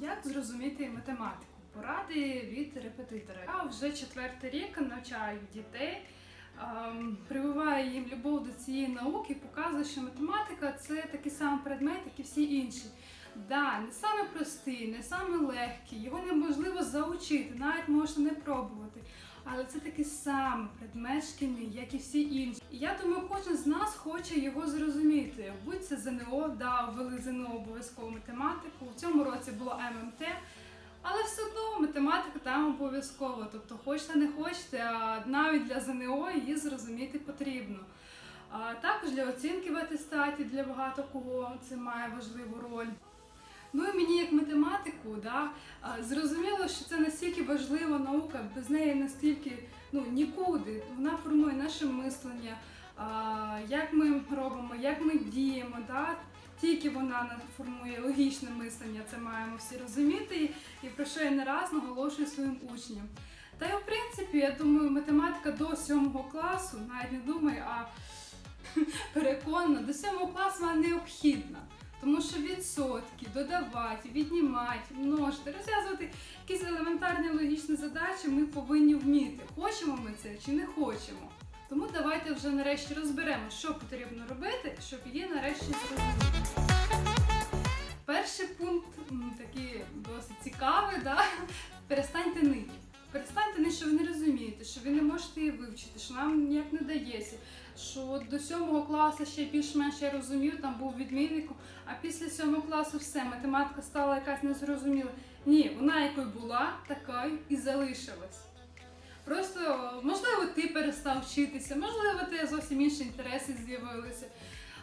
Як зрозуміти математику? Поради від репетитора. Я вже четвертий рік навчаю дітей, ем, прививаю їм любов до цієї науки, показую, що математика це такий самий предмет, як і всі інші. Да, не саме простий, не саме легкий, його неможливо заучити, навіть можна не пробувати. Але це такий самий предмет шкільний, як і всі інші. Я думаю, кожен з нас хоче його зрозуміти. Будь це ЗНО, да, ввели ЗНО обов'язково математику. В цьому році було ММТ. Але все одно математика там обов'язково. Тобто, хочете, не хочете, а навіть для ЗНО її зрозуміти потрібно. А також для оцінки в атестаті для багато кого це має важливу роль. Ну і мені як математику, да, зрозуміло, що це настільки важлива наука, без неї настільки ну, нікуди. Вона формує наше мислення, як ми робимо, як ми діємо. Да? Тільки вона на- формує логічне мислення, це маємо всі розуміти, і про що я не раз наголошую своїм учням. Та й в принципі, я думаю, математика до сьомого класу, навіть не думаю, а переконана, до сьомого класу вона необхідна. Тому що відсотки, додавати, віднімати, множити, розв'язувати якісь елементарні логічні задачі ми повинні вміти. Хочемо ми це чи не хочемо. Тому давайте вже нарешті розберемо, що потрібно робити, щоб її нарешті зрозуміти. Перший пункт такий досить цікавий, да? перестаньте нити. Перестаньте нити, що ви не розумієте, що ви не можете її вивчити, що нам ніяк не дається, що до сьомого класу ще більш-менш я розумів, там був відмінником, а після сьомого класу все, математика стала якась незрозуміла. Ні, вона якою була, такою і залишилась. Просто, можливо, ти перестав вчитися, можливо, ти зовсім інші інтереси з'явилися.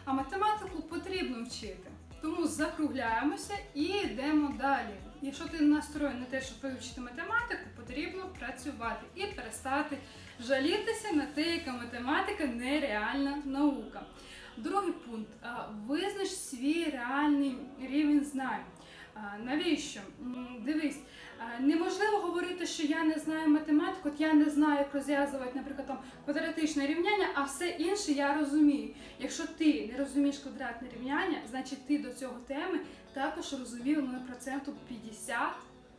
А математику потрібно вчити. Тому закругляємося і йдемо далі. Якщо ти настроєний на те, щоб вивчити математику, потрібно працювати і перестати жалітися на те, яка математика нереальна наука. Другий пункт. Визнач свій реальний рівень знань. Навіщо? Дивись, неможливо говорити, що я не знаю математику, я не знаю, як розв'язувати, наприклад, там квадратичне рівняння, а все інше я розумію. Якщо ти не розумієш квадратне рівняння, значить ти до цього теми також розумів ну, проценту 50,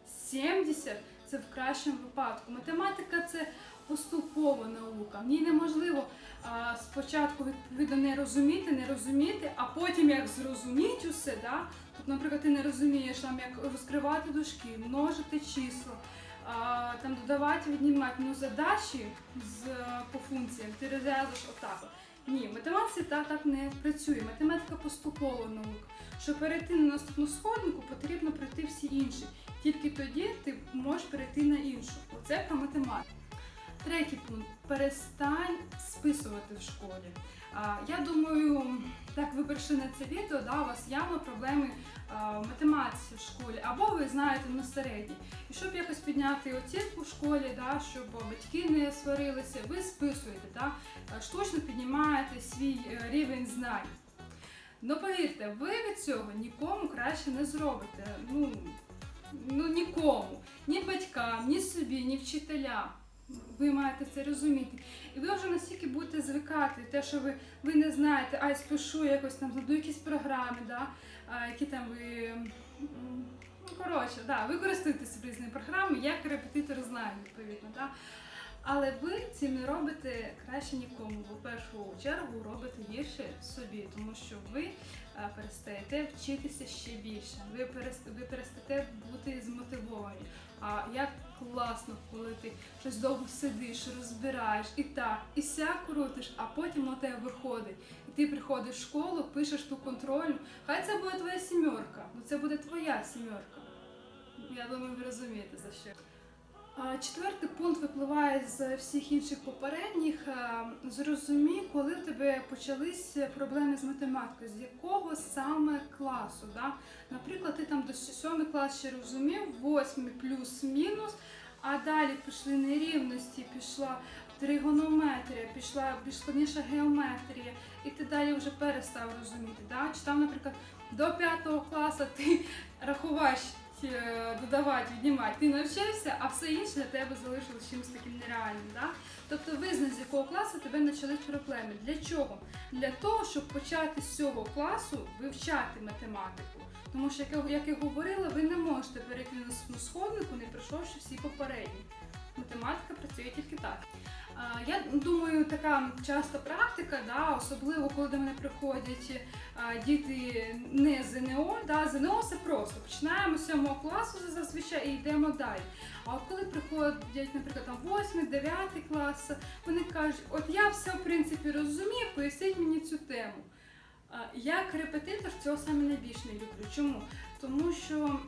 70 це в кращому випадку. Математика це поступова наука. Ній неможливо а, спочатку відповідно не розуміти, не розуміти, а потім як зрозуміти усе, да? Наприклад, ти не розумієш там, як розкривати дужки, множити числа, там додавати, віднімати ну, задачі з, е, по функціям, ти розв'язуєш отак. Ні, математиці так, так не працює. Математика поступова наука. Щоб перейти на наступну сходинку, потрібно пройти всі інші. Тільки тоді ти можеш перейти на іншу. Оце про математику. Третій пункт перестань списувати в школі. Я думаю, так ви прийшли на це відео, да, у вас явно проблеми в математиці в школі, або ви знаєте на середній. І щоб якось підняти оцінку в школі, да, щоб батьки не сварилися, ви списуєте, да, штучно піднімаєте свій е, рівень знань. Ну повірте, ви від цього нікому краще не зробите. Ну, ну нікому. Ні батькам, ні собі, ні вчителям. Ви маєте це розуміти. І ви вже настільки будете звикати, те, що ви, ви не знаєте, а я спішу якось там знайду якісь програми, да, які там ви. Ну, коротше, да, ви користуєтеся різними програмами, як репетитор знає, відповідно. Да. Але ви цим не робите краще нікому. В першу чергу робите гірше собі, тому що ви е, перестаєте вчитися ще більше. Ви перест- ви перестаєте бути змотивовані. А як класно, коли ти щось довго сидиш, розбираєш і так, і сяк крутиш, а потім у тебе виходить. І ти приходиш в школу, пишеш ту контрольну. Хай це буде твоя сімерка, ну це буде твоя сімерка. Я думаю, ви розумієте за що. Четвертий пункт випливає з всіх інших попередніх. А, Зрозумій, коли в тебе почались проблеми з математикою, з якого саме класу. Да? Наприклад, ти там до сьомий клас ще розумів, восьмий плюс-мінус, а далі пішли нерівності, пішла тригонометрія, пішла більш геометрія, і ти далі вже перестав розуміти. Да? Чи там, наприклад, до п'ятого класу ти рахуваєш е, додавати, віднімати, ти навчився, а все інше для тебе залишилось чимось таким нереальним. Да? Тобто визнай, з якого класу тебе почались проблеми. Для чого? Для того, щоб почати з цього класу вивчати математику. Тому що, як я, говорила, ви не можете перейти засобнику, не пройшовши всі попередні. Математика працює тільки так. Я думаю, така часта практика, да, особливо коли до мене приходять діти не ЗНО. Да, ЗНО це просто. Починаємо з 7 класу зазвичай і йдемо далі. А от коли приходять, наприклад, там 8, 9 клас, вони кажуть, от я все в принципі розумію, поясніть мені цю тему. Як репетитор цього саме найбільше не люблю. Чому? Тому що,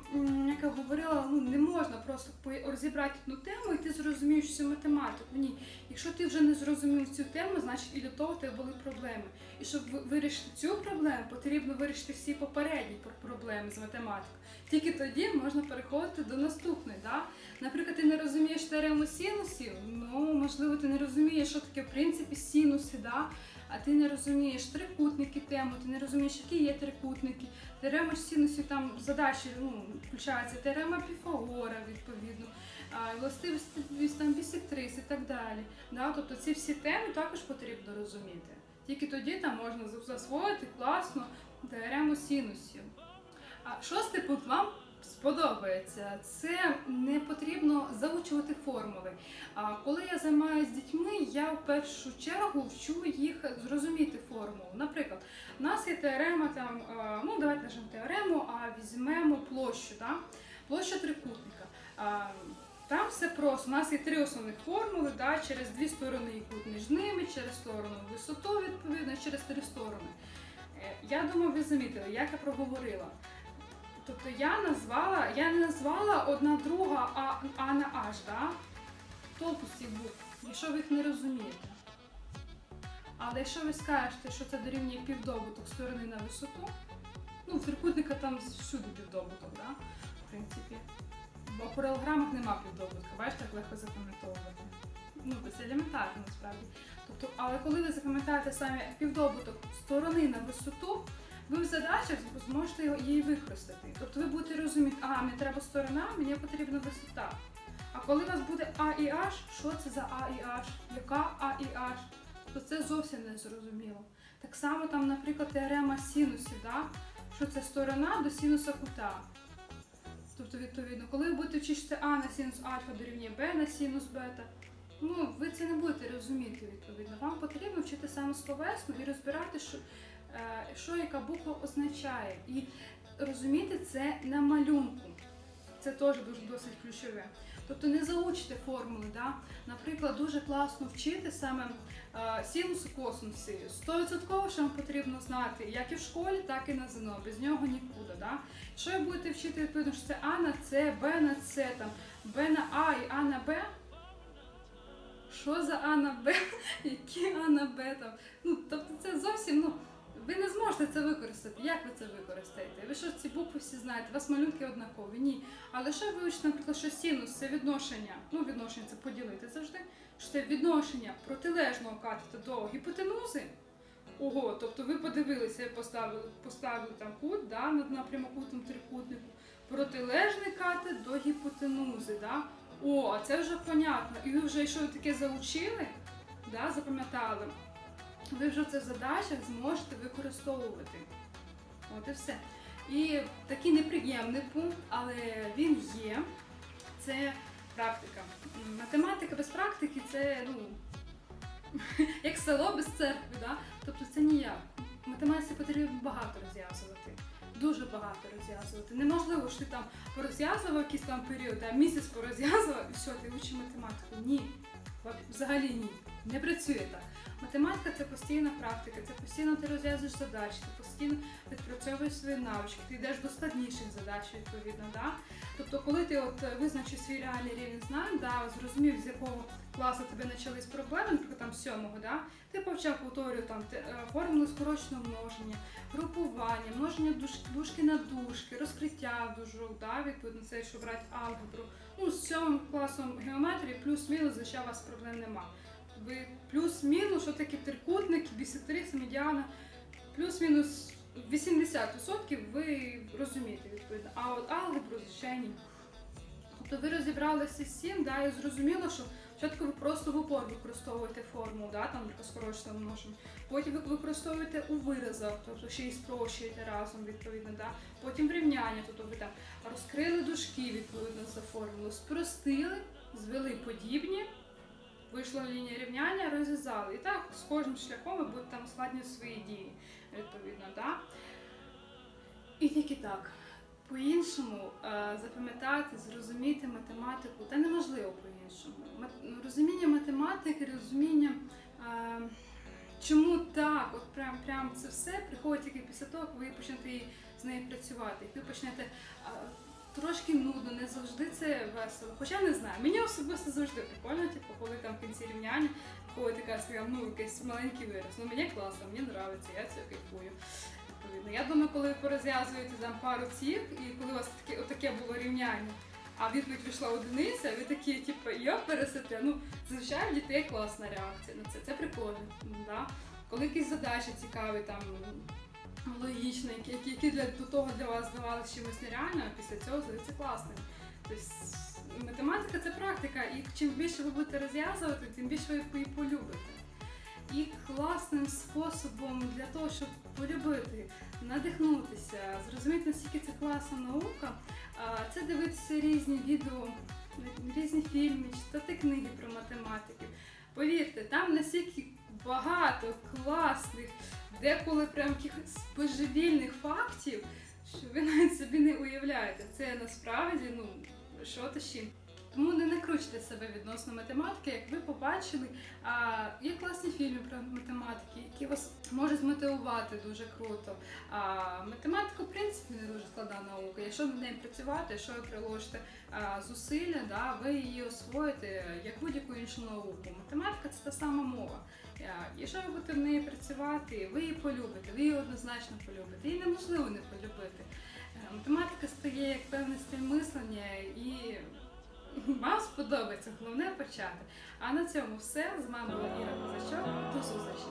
як я говорила, ну не можна просто розібрати одну тему і ти зрозумієш всю математику. Ні. Якщо ти вже не зрозумів цю тему, значить і до того тебе були проблеми. І щоб вирішити цю проблему, потрібно вирішити всі попередні проблеми з математикою. Тільки тоді можна переходити до наступної. Да? Наприклад, ти не розумієш теорему синусів, ну можливо, ти не розумієш, що таке в принципі синуси, да? А ти не розумієш трикутники тему, ти не розумієш, які є трикутники. Теорема ж там задачі ну, включаються, теорема Піфагора, відповідно, властивість там бісектрис і так далі. Да? Тобто ці всі теми також потрібно розуміти. Тільки тоді там можна за- засвоїти класно теорему синусів. А шостий пункт вам сподобається. Це не потрібно заучувати формули. А коли я займаюся дітьми, я в першу чергу вчу їх зрозуміти формулу. Наприклад, у нас є теорема там, ну давайте нажмемо теорему, а візьмемо площу, да? площа трикутника. Там все просто. У нас є три основних формули, да? через дві сторони і кут між ними, через сторону висоту, відповідно, через три сторони. Е, Я думаю, ви замітили, як я проговорила. Тобто я назвала, я не назвала одна друга А, а Аж, да? толку цих букв, якщо ви їх не розумієте. Але якщо ви скажете, що це дорівнює півдобуток сторони на висоту, ну, трикутника там всюди півдобуток, да? в принципі. Бо в паралограмах нема півдобутка, бачите, як легко запам'ятовувати. Ну, це елементарно насправді. Тобто, але коли ви запам'ятаєте саме півдобуток сторони на висоту, ви в задачах зможете її використати. Тобто ви будете розуміти, а, мені треба сторона, мені потрібна висота. А коли у вас буде А і H, що це за А і H? Яка А і H? То це зовсім не зрозуміло. Так само там, наприклад, теорема синусів, да? що це сторона до синуса кута. Тобто, відповідно, коли ви будете вчити А на синус альфа дорівнює Б на синус бета, ну ви це не будете розуміти відповідно. Вам потрібно вчити саме словесно і розбирати, що, що яка буква означає. І розуміти це на малюнку. Це теж дуже досить ключове. Тобто не заучите формули. Да? Наприклад, дуже класно вчити саме е, синуси, косинуси. 100% що вам потрібно знати як і в школі, так і на ЗНО. Без нього нікуди. Да? Що ви будете вчити, відповідно, що це А на С, Б на С, там, Б на А і А на Б. Що за А на Б? Які А на Б там? Ну, тобто це зовсім, ну, ви не зможете це використати. Як ви це використаєте? Ви що ці букви всі знаєте? У вас малюнки однакові? Ні. Але що ви вивчите, наприклад, що синус це відношення, ну відношення це поділити завжди, що це відношення протилежного катета до гіпотенузи. Ого, тобто ви подивилися, поставили, поставили там кут да, над напрямокутним трикутнику, протилежний катет до гіпотенузи. Да? О, а це вже понятно. І ви вже, ви таке заучили, да, запам'ятали, ви вже в задачах зможете використовувати. От і все. І такий неприємний пункт, але він є. Це практика. Математика без практики це ну, як село без церкви. Да? Тобто це ніяк. Математиці потрібно багато розв'язувати. Дуже багато розв'язувати. Неможливо, що ти там порозв'язував якийсь там період, а місяць порозв'язував і все, ти вчив математику. Ні. Взагалі ні. Не працює так. Математика це постійна практика, це постійно ти розв'язуєш задачі, ти постійно відпрацьовуєш свої навички, ти йдеш до складніших задач, відповідно. Да? Тобто, коли ти от визначив свій реальний рівень знань, да, зрозумів, з якого класу тебе почались проблеми, наприклад, там з сьомого, да? ти повчав повторюю там е, формули скороченого множення, групування, множення душ, дужки на дужки, розкриття дужок, да? відповідно, це якщо брати алгебру. Ну, з сьомим класом геометрії плюс-мінус, звичайно, у вас проблем нема. Ви плюс-мінус, що таке трикутник, бісектрис, медіана, плюс-мінус 80% ви розумієте відповідно. А от алгебру, звичайно, ні. Тобто ви розібралися з цим, да, і зрозуміло, що Спочатку ви просто в упор використовуєте форму, да, там скорочено множимо. Потім ви використовуєте у виразах, тобто ще й спрощуєте разом, відповідно, да. Потім рівняння, тобто ви там розкрили дужки відповідно за формулу, спростили, звели подібні, вийшла лінія рівняння, розв'язали. І так з кожним шляхом ви там ускладнювати свої дії, відповідно, да. І тільки так. По-іншому е, запам'ятати, зрозуміти математику, та неможливо по-іншому. Розуміння математики, розуміння, е, чому так, от прям, прям це все приходить тільки після того, як ви почнете з нею працювати. Ви почнете е, трошки нудно, не завжди це весело. Хоча не знаю, мені особисто завжди прикольно, типу, коли там в кінці рівняння ходить така така, ну, якийсь маленький вираз. Ну мені класно, мені подобається, я цього кайфую. Відповідно. Я думаю, коли ви порозв'язуєте там пару цих, і коли у вас таке, отаке було рівняння, а відповідь вийшла одиниця, ви такі, типу, я пересете. Ну, зазвичай в дітей класна реакція на це. Це прикольно. Да? Коли якісь задачі цікаві, там логічні, які, які, для того для вас здавалися чимось нереально, а після цього здаються класними. Тобто математика це практика, і чим більше ви будете розв'язувати, тим більше ви її полюбите. І класним способом для того, щоб полюбити, надихнутися, зрозуміти, наскільки це класна наука, це дивитися різні відео, різні фільми, читати книги про математиків. Повірте, там настільки багато класних, деколи прям якихось божевільних фактів, що ви навіть собі не уявляєте. Це насправді, ну, що то ще? Тому не накручуйте себе відносно математики, як ви побачили. А, є класні фільми про математики, які вас можуть змотивувати дуже круто. А, математика, в принципі, не дуже складна наука. Якщо над нею працювати, якщо ви приложите а, зусилля, да, ви її освоїте як будь-яку іншу науку. Математика це та сама мова. А, Якщо ви будете в неї працювати, ви її полюбите, ви її однозначно полюбите. Її неможливо не полюбити. Е, Математика стає як певний стиль мислення і вам сподобається. Головне почати. А на цьому все. З вами була Іра Козачок. До зустрічі!